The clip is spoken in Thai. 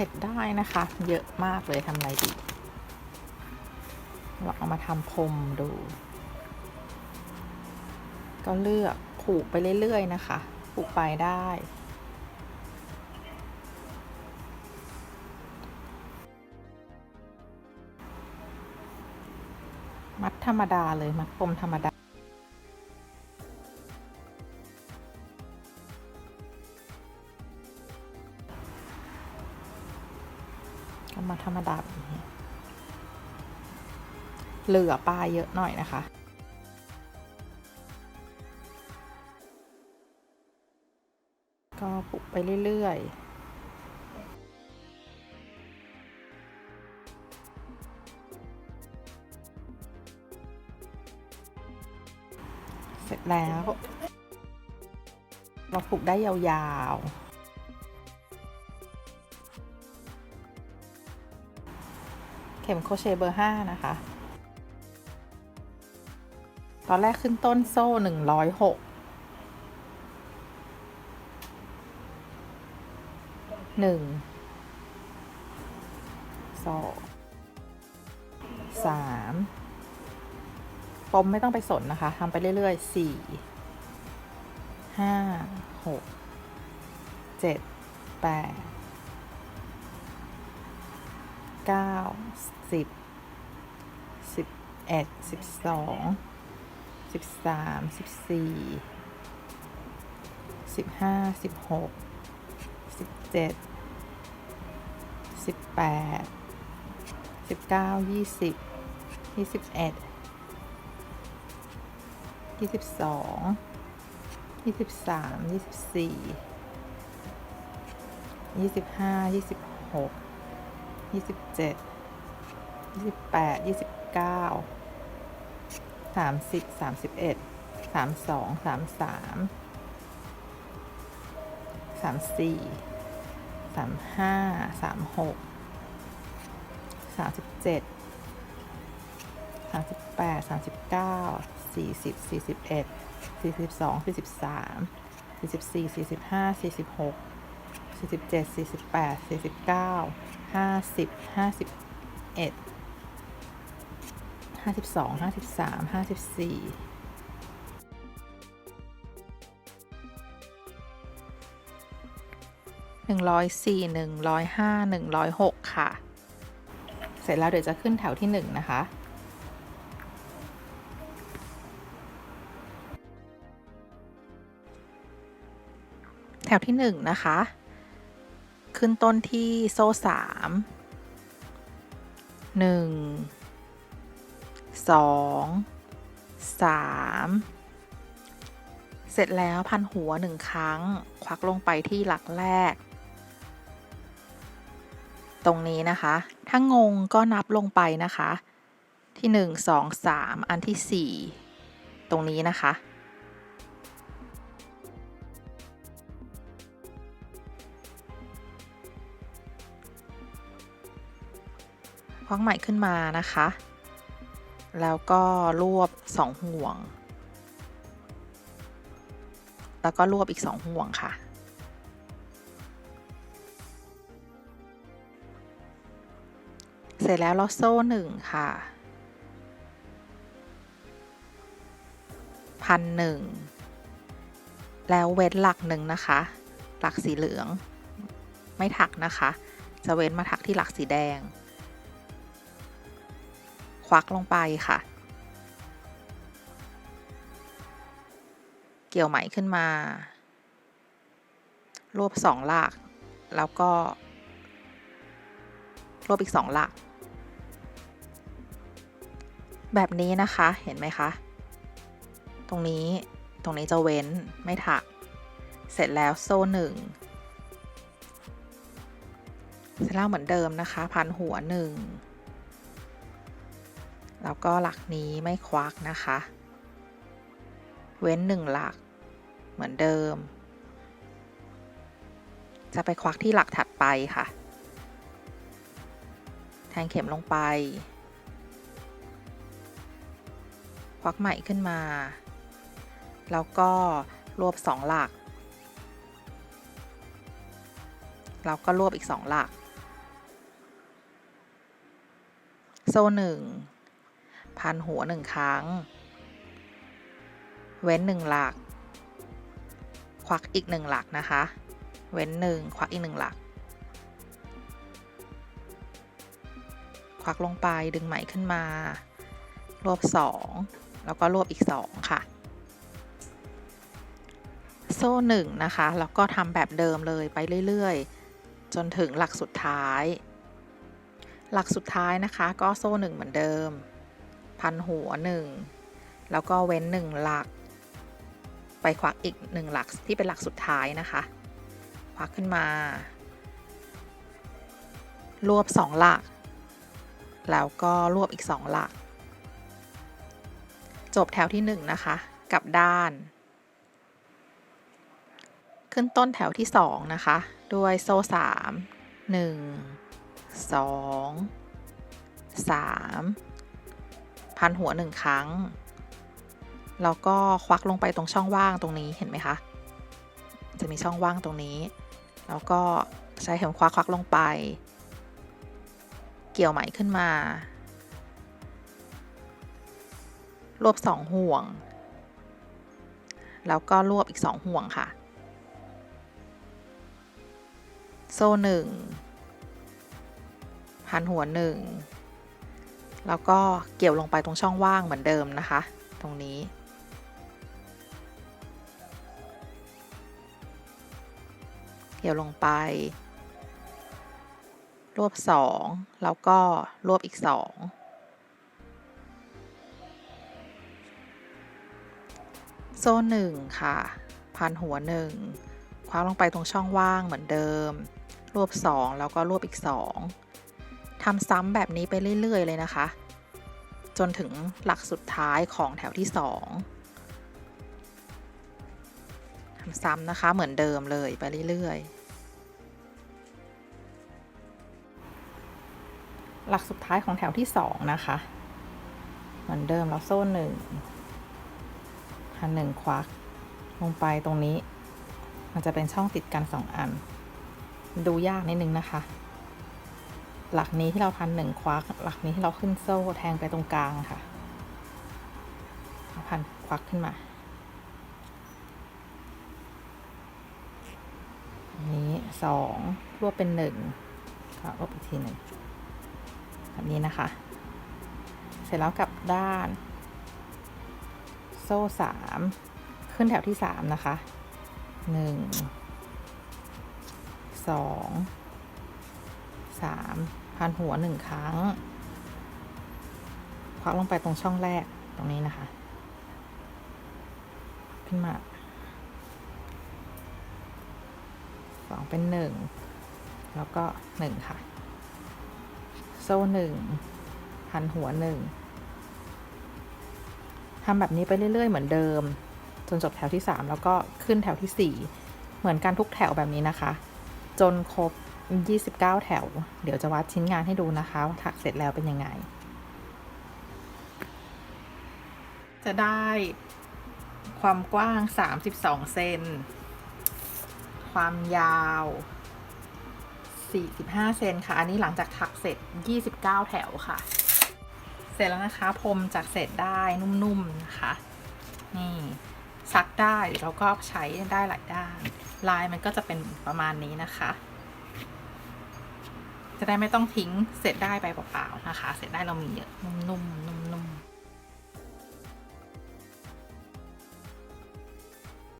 เสร็จได้นะคะ เยอะมากเลยทำอะไรดีลองเอามาทำพรมดู ก็เลือกผูกไปเรื่อยๆนะคะ ผูกไปได้ มัดธรรมดาเลย มัดปมธรรมดา ก็มาธรรมดาแบบนี้เหลือปลาเยอะหน่อยนะคะก็ปลุกไปเรื่อยๆ เสร็จแล้ว เราปลุกได้ยาวๆ ข็มโครเชต์เบอร์ 5 นะคะ ตอนแรกขึ้นต้นโซ่ 106หนึ่งสองสามปมไม่ต้องไปสนนะคะทำไปเรื่อยๆสี่ห้าหก เก้าสิบสิบเอ็ดสิบสองสิบสามสิบสี่สิบห้าสิบหกสิบเจ็ดสิบแปดสิบเก้ายี่สิบยี่สิบเอ็ดยี่สิบสองยี่สิบสามยี่สิบสี่ยี่สิบห้ายี่สิบหก ยี่สิบเจ็ดยี่สิบแปดยี่สิบเก้าสามสิบสามสิบเอ็ดสามสองสามสามสามสี่สามห้าสามหกสามสิบเจ็ดสามสิบแปดสามสิบเก้าสี่สิบสี่สิบเอ็ดสี่สิบสองสี่สิบสามสี่สิบสี่สี่สิบห้าสี่สิบหก สี่สิบเจ็ดสี่สิบแปดสี่สิบเก้าห้าสิบห้าสิบเอ็ดห้าสิบสองห้าสิบสามห้าสิบสี่หนึ่งร้อยสี่หนึ่งร้อยห้าหนึ่งร้อยหกค่ะ เสร็จแล้วเดี๋ยวจะขึ้นแถวที่หนึ่งนะคะ แถวที่หนึ่งนะคะ ขึ้นต้นที่โซ่สามหนึ่งสองสามเสร็จแล้วพันหัวหนึ่งครั้ง ควักลงไปที่หลักแรก ตรงนี้นะคะ ถ้างงก็นับลงไปนะคะ ที่หนึ่งสองสามอันที่สี่ตรงนี้นะคะ ควักใหม่ขึ้นมานะคะ แล้วก็รวบสองห่วง แล้วก็รวบอีกสองห่วงค่ะ เสร็จแล้วเราโซ่หนึ่งค่ะพันหนึ่งแล้วเว้นหลักหนึ่งนะคะ หลักสีเหลือง ไม่ถักนะคะ จะเว้นมาถักที่หลักสีแดง ควักลงไปค่ะ เกี่ยวไหมขึ้นมารวบสองหลัก แล้วก็ รวบอีกสองหลัก แบบนี้นะคะเห็นไหมคะ ตรงนี้ตรงนี้จะเว้นไม่ถัก เสร็จแล้วโซ่หนึ่งเสร็จแล้วเหมือนเดิมนะคะ พันหัวหนึ่ง แล้วก็หลักนี้ไม่ควักนะคะ เว้นหนึ่งหลักเหมือนเดิม จะไปควักที่หลักถัดไปค่ะ แทงเข็มลงไป ควักใหม่ขึ้นมา แล้วก็รวบสองหลัก แล้วก็รวบอีกสองหลัก โซ่หนึ่ง พันหัวหนึ่งครั้ง เว้นหนึ่งหลัก ควักอีกหนึ่งหลักนะคะ เว้นหนึ่งควักอีกหนึ่งหลัก ควักลงไปดึงไหมขึ้นมา รวบสองแล้วก็รวบอีกสองค่ะ โซ่หนึ่งนะคะ แล้วก็ทำแบบเดิมเลยไปเรื่อยๆ จนถึงหลักสุดท้ายหลักสุดท้ายนะคะก็โซ่หนึ่งเหมือนเดิม พันหัวหนึ่งแล้วก็เว้นหนึ่งหลัก ไปควักอีกหนึ่งหลักที่เป็นหลักสุดท้ายนะคะ ควักขึ้นมา รวบสองหลัก แล้วก็รวบอีกสองหลัก จบแถวที่หนึ่งนะคะ กลับด้าน ขึ้นต้นแถวที่สองนะคะ ด้วยโซ่สามหนึ่งสองสาม พันหัวหนึ่งครั้ง แล้วก็ควักลงไปตรงช่องว่างตรงนี้เห็นไหมคะ จะมีช่องว่างตรงนี้ แล้วก็ใช้เข็มควักควักลงไป เกี่ยวไหมขึ้นมา รวบสองห่วง แล้วก็รวบอีกสองห่วงค่ะ โซ่หนึ่งพันหัวหนึ่ง แล้วก็เกี่ยวลงไปตรงช่องว่างเหมือนเดิมนะคะ ตรงนี้ เกี่ยวลงไป รวบสองแล้วก็รวบอีกสองโซ่หนึ่งค่ะ พันหัวหนึ่งคว้าลงไปตรงช่องว่างเหมือนเดิม รวบสองแล้วก็รวบอีกสองำซ้ำแบบนี้ไปเรื่อย ๆ เลยนะคะ จนถึงหลักสุดท้ายของแถวที่สองทำซ้ำนะคะเหมือนเดิมเลยไปเรื่อยๆ หลักสุดท้ายของแถวที่สองนะคะ เหมือนเดิมเราโซ่หนึ่งพันหนึ่งควักลงไปตรงนี้ มันจะเป็นช่องติดกันสองอัน ดูยากนิดนึงนะคะ หลักนี้ที่เราพันหนึ่งควัก หลักนี้ที่เราขึ้นโซ่แทงไปตรงกลางค่ะพันควักขึ้นมาอันนี้สองรวบเป็นหนึ่งก็รวบอีกทีหนึ่งแบบนี้นะคะ เสร็จแล้วกลับด้าน โซ่สามขึ้นแถวที่สามนะคะหนึ่งสอง สามพันหัวหนึ่งครั้ง ควักลงไปตรงช่องแรกตรงนี้นะคะ ขึ้นมาสองเป็นหนึ่งแล้วก็หนึ่งค่ะ โซ่หนึ่งพันหัวหนึ่งทำแบบนี้ไปเรื่อยๆ เหมือนเดิม จนจบแถวที่ 3 แล้วก็ขึ้นแถวที่ 4 เหมือนกันทุกแถวแบบนี้นะคะ จนครบ 29 แถว เดี๋ยวจะวัดชิ้นงานให้ดูนะคะว่าถักเสร็จแล้วเป็นยังไง จะได้ความกว้าง 32 เซน ความยาว 45 เซนค่ะ อันนี้หลังจากถักเสร็จ 29 แถวค่ะ เสร็จแล้วนะคะ พรมจากเศษได้นุ่มๆนะคะ นี่ซักได้แล้วก็ใช้ได้หลายด้าน ลายมันก็จะเป็นประมาณนี้นะคะ จะได้ไม่ต้องทิ้งเศษได้ไปเปล่าๆนะคะเศษได้เรามีเยอะนุ่มๆนุ่ม